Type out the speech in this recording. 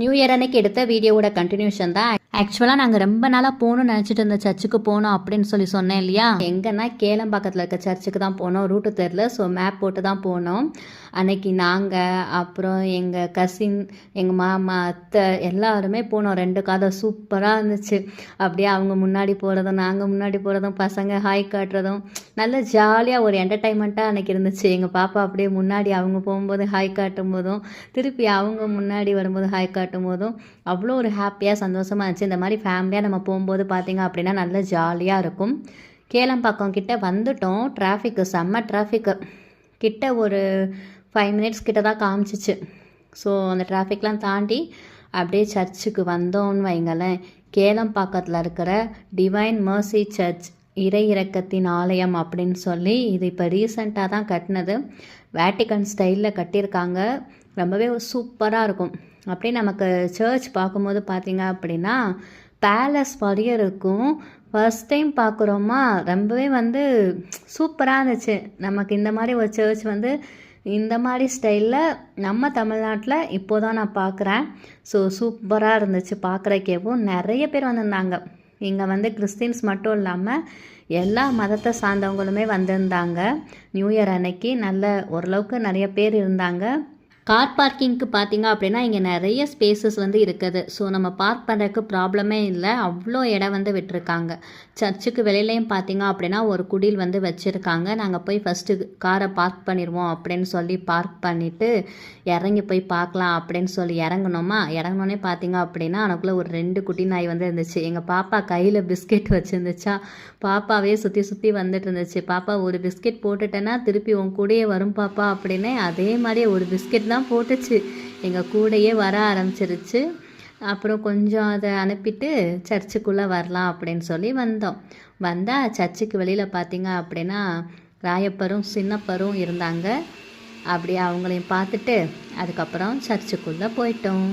New year அன்னைக்கு எடுத்த வீடியோவோட கண்டினியூஷன் தான். ஆக்சுவலாக நாங்கள் ரொம்ப நாளாக போகணும்னு நினச்சிட்டு இருந்த சர்ச்சுக்கு போகணும் அப்படின்னு சொல்லி சொன்னேன் இல்லையா? எங்கன்னா கேளம்பாக்கத்தில் இருக்க சர்ச்சுக்கு தான் போனோம். ரூட்டு தெரில ஸோ மேப் போட்டு தான் போனோம். அன்னைக்கு நாங்கள் அப்புறம் எங்கள் கசின் எங்கள் மாமா அத்தை எல்லாருமே போனோம். ரெண்டு கதை சூப்பராக இருந்துச்சு. அப்படியே அவங்க முன்னாடி போகிறதும் நாங்கள் முன்னாடி போகிறதும் பசங்க ஹாய் காட்டுறதும் நல்ல ஜாலியாக ஒரு என்டர்டைன்மெண்ட்டாக அன்னைக்கு இருந்துச்சு. எங்கள் பாப்பா அப்படியே முன்னாடி அவங்க போகும்போது ஹாய் காட்டும் போதும் திருப்பி அவங்க முன்னாடி வரும்போது ஹாய் காட்டும் போதும் அவ்வளோ ஒரு ஹாப்பியாக சந்தோஷமாக இருந்துச்சு. இந்த மாதிரி ஃபேமிலியாக நம்ம போகும்போது பார்த்திங்க அப்படின்னா நல்ல ஜாலியாக இருக்கும். கேளம்பாக்கம் கிட்டே வந்துட்டோம். டிராஃபிக்கு செம்ம டிராஃபிக்கு கிட்ட ஒரு ஃபைவ் மினிட்ஸ் கிட்ட தான் காமிச்சிச்சு. ஸோ அந்த டிராஃபிக்லாம் தாண்டி அப்படியே சர்ச்சுக்கு வந்தோன்னு வைங்களேன். கேளம்பாக்கத்தில் இருக்கிற டிவைன் மர்சி சர்ச் இறை இறக்கத்தின் ஆலயம் அப்படின்னு சொல்லி இது இப்போ ரீசண்டாக தான் கட்டினது. வேட்டிகன் ஸ்டைலில் கட்டியிருக்காங்க. ரொம்பவே சூப்பராக இருக்கும். அப்படியே நமக்கு சர்ச் பார்க்கும்போது பார்த்தீங்க அப்படின்னா பேலஸ் மாதிரியே இருக்கும். ஃபர்ஸ்ட் டைம் பார்க்குறோமா ரொம்பவே வந்து சூப்பராக இருந்துச்சு. நமக்கு இந்த மாதிரி ஒரு சர்ச் வந்து இந்த மாதிரி ஸ்டைலில் நம்ம தமிழ்நாட்டில் இப்போ தான் நான் பார்க்குறேன். ஸோ சூப்பராக இருந்துச்சு. பார்க்குறக்கேவும் நிறைய பேர் வந்திருந்தாங்க. இங்கே வந்து கிறிஸ்டின்ஸ் மட்டும் இல்லாமல் எல்லா மதத்தை சார்ந்தவங்களுமே வந்திருந்தாங்க. நியூ இயர் அன்னைக்கு நல்ல ஓரளவுக்கு நிறைய பேர் இருந்தாங்க. கார் பார்க்கிங்க்கு பார்த்தீங்க அப்படின்னா இங்கே நிறைய ஸ்பேசஸ் வந்து இருக்குது. ஸோ நம்ம பார்க் பண்ணுறதுக்கு ப்ராப்ளமே இல்லை. அவ்வளோ இடம் வந்து விட்டுருக்காங்க. சர்ச்சுக்கு வெளியிலையும் பார்த்தீங்க அப்படின்னா ஒரு குடில் வந்து வச்சுருக்காங்க. நாங்கள் போய் ஃபஸ்ட்டு காரை பார்க் பண்ணிடுவோம் அப்படின்னு சொல்லி பார்க் பண்ணிவிட்டு இறங்கி போய் பார்க்கலாம் அப்படின்னு சொல்லி இறங்குனோமா? இறங்கினோன்னே பார்த்தீங்க அப்படின்னா எனக்குள்ளே ஒரு ரெண்டு குட்டி நாய் வந்து இருந்துச்சு. எங்கள் பாப்பா கையில் பிஸ்கெட் வச்சுருந்துச்சா? பாப்பாவே சுற்றி சுற்றி வந்துட்டு இருந்துச்சு. பாப்பா ஒரு பிஸ்கெட் போட்டுட்டேன்னா திருப்பி உன் கூடயே வரும் பாப்பா அப்படின்னே அதே மாதிரி ஒரு பிஸ்கெட் தான் போட்டுச்சு. எங்கள் கூடையே வர ஆரம்பிச்சிருச்சு. அப்புறம் கொஞ்சம் அதை அனுப்பிட்டு சர்ச்சுக்குள்ளே வரலாம் அப்படின்னு சொல்லி வந்தோம். வந்தால் சர்ச்சுக்கு வெளியில் பார்த்தீங்க அப்படின்னா ராயப்பரும் சின்னப்பரும் இருந்தாங்க. அப்படி அவங்களையும் பார்த்துட்டு அதுக்கப்புறம் சர்ச்சுக்குள்ளே போயிட்டோம்.